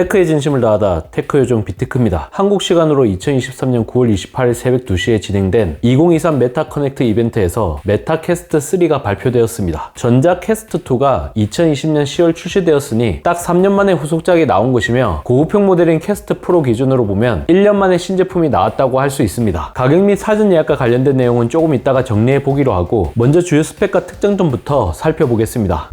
테크의 진심을 다하다 테크 요정 비테크입니다. 한국 시간으로 2023년 9월 28일 새벽 2시에 진행된 2023 메타 커넥트 이벤트에서 메타 캐스트 3가 발표되었습니다. 전작 캐스트 2가 2020년 10월 출시되었으니 딱 3년 만에 후속작이 나온 것이며 고급형 모델인 캐스트 프로 기준으로 보면 1년 만에 신제품이 나왔다고 할 수 있습니다. 가격 및 사전 예약과 관련된 내용은 조금 이따가 정리해 보기로 하고 먼저 주요 스펙과 특장점부터 살펴보겠습니다.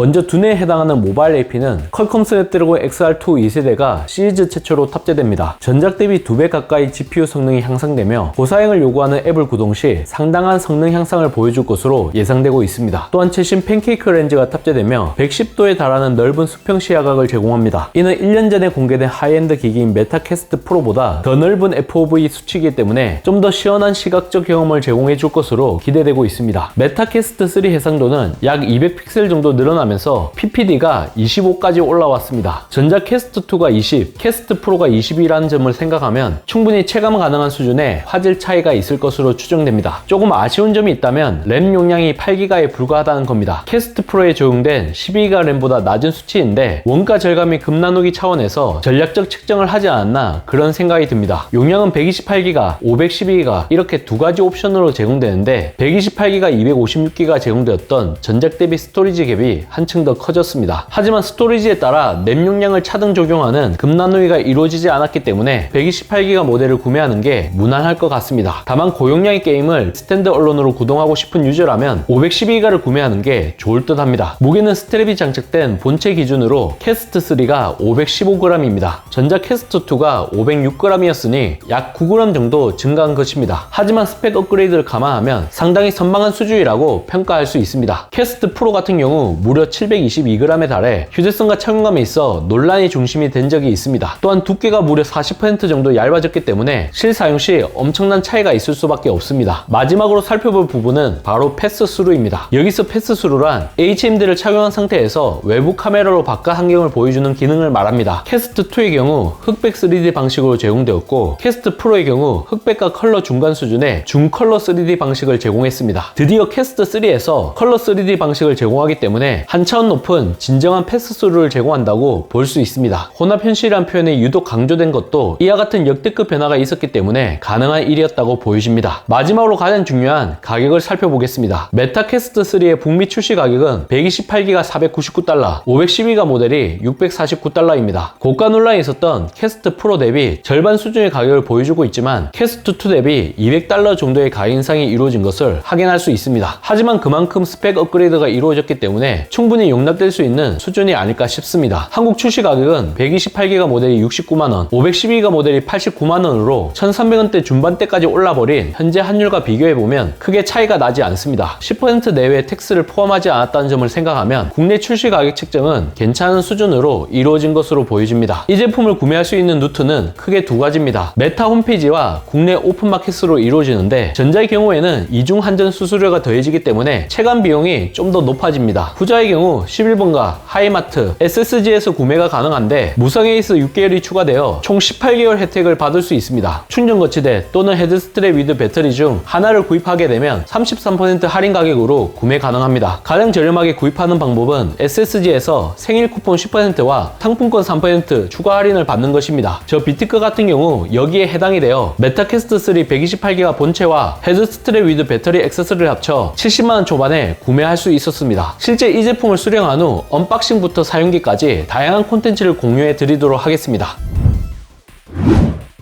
먼저 두뇌에 해당하는 모바일 AP는 퀄컴 스냅드래곤 XR2 2세대가 시리즈 최초로 탑재됩니다. 전작 대비 2배 가까이 GPU 성능이 향상되며 고사양을 요구하는 앱을 구동 시 상당한 성능 향상을 보여줄 것으로 예상되고 있습니다. 또한 최신 팬케이크 렌즈가 탑재되며 110도에 달하는 넓은 수평 시야각을 제공합니다. 이는 1년 전에 공개된 하이엔드 기기인 메타캐스트 프로보다 더 넓은 FOV 수치이기 때문에 좀 더 시원한 시각적 경험을 제공해 줄 것으로 기대되고 있습니다. 메타캐스트 3 해상도는 약 200픽셀 정도 늘어나 면서 PPD가 25까지 올라왔습니다. 전작 캐스트 2가 20, 캐스트 프로가 22라는 점을 생각하면 충분히 체감 가능한 수준의 화질 차이가 있을 것으로 추정됩니다. 조금 아쉬운 점이 있다면 램 용량이 8기가에 불과하다는 겁니다. 캐스트 프로에 적용된 12기가 램보다 낮은 수치인데 원가 절감이 금 나누기 차원에서 전략적 측정을 하지 않았나 그런 생각이 듭니다. 용량은 128기가, 512기가 이렇게 두 가지 옵션으로 제공되는데 128기가, 256기가 제공되었던 전작 대비 스토리지 갭이 한층 더 커졌습니다. 하지만 스토리지에 따라 램 용량을 차등 적용하는 금나누기가 이루어지지 않았기 때문에 128기가 모델을 구매하는 게 무난할 것 같습니다. 다만 고용량의 게임을 스탠드 언론으로 구동하고 싶은 유저라면 512기가를 구매하는 게 좋을 듯 합니다. 무게는 스트랩이 장착된 본체 기준으로 캐스트 3가 515g입니다. 전작 캐스트 2가 506g이었으니 약 9g 정도 증가한 것입니다. 하지만 스펙 업그레이드를 감안하면 상당히 선방한 수준이라고 평가할 수 있습니다. 캐스트 프로 같은 경우 무려 722g에 달해 휴대성과 착용감에 있어 논란의 중심이 된 적이 있습니다. 또한 두께가 무려 40% 정도 얇아졌기 때문에 실사용 시 엄청난 차이가 있을 수밖에 없습니다. 마지막으로 살펴볼 부분은 바로 패스 스루입니다. 여기서 패스 스루란 HMD를 착용한 상태에서 외부 카메라로 바깥 환경을 보여주는 기능을 말합니다. 캐스트 2의 경우 흑백 3D 방식으로 제공되었고 캐스트 프로의 경우 흑백과 컬러 중간 수준의 중컬러 3D 방식을 제공했습니다. 드디어 캐스트 3에서 컬러 3D 방식을 제공하기 때문에 한 차원 높은 진정한 패스스루를 제공한다고 볼 수 있습니다. 혼합 현실이란 표현이 유독 강조된 것도 이와 같은 역대급 변화가 있었기 때문에 가능한 일이었다고 보여집니다. 마지막으로 가장 중요한 가격을 살펴보겠습니다. 메타캐스트 3의 북미 출시 가격은 128기가 499달러, 512가 모델이 649달러입니다. 고가 논란이 있었던 캐스트 프로 대비 절반 수준의 가격을 보여주고 있지만 캐스트 2 대비 200달러 정도의 가격 인상이 이루어진 것을 확인할 수 있습니다. 하지만 그만큼 스펙 업그레이드가 이루어졌기 때문에 충분히 용납될 수 있는 수준이 아닐까 싶습니다. 한국 출시 가격은 128기가 모델이 69만원, 512기가 모델이 89만원으로 1300원대 중반대까지 올라버린 현재 환율과 비교해보면 크게 차이가 나지 않습니다. 10% 내외의 텍스를 포함하지 않았다는 점을 생각하면 국내 출시 가격 책정은 괜찮은 수준으로 이루어진 것으로 보여집니다. 이 제품을 구매할 수 있는 루트는 크게 두 가지입니다. 메타 홈페이지와 국내 오픈마켓으로 이루어지는데 전자의 경우에는 이중 한전 수수료가 더해지기 때문에 체감 비용이 좀 더 높아집니다. 후자의 경우 11번가, 하이마트, SSG에서 구매가 가능한데 무상 에이스 6개월이 추가되어 총 18개월 혜택을 받을 수 있습니다. 충전 거치대 또는 헤드스트랩 위드 배터리 중 하나를 구입하게 되면 33% 할인 가격으로 구매 가능합니다. 가장 저렴하게 구입하는 방법은 SSG에서 생일 쿠폰 10%와 상품권 3% 추가 할인을 받는 것입니다. 저 비트크 같은 경우 여기에 해당이 되어 메타캐스트 3 128기가 본체와 헤드스트랩 위드 배터리 액세서리를 합쳐 70만원 초반에 구매할 수 있었습니다. 실제 이 제품을 수령한 후 언박싱부터 사용기까지 다양한 콘텐츠를 공유해 드리도록 하겠습니다.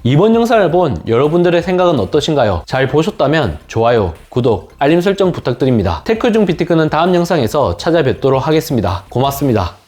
이번 영상을 본 여러분들의 생각은 어떠신가요? 잘 보셨다면 좋아요, 구독, 알림 설정 부탁드립니다. 테크 중 비티크는 다음 영상에서 찾아뵙도록 하겠습니다. 고맙습니다.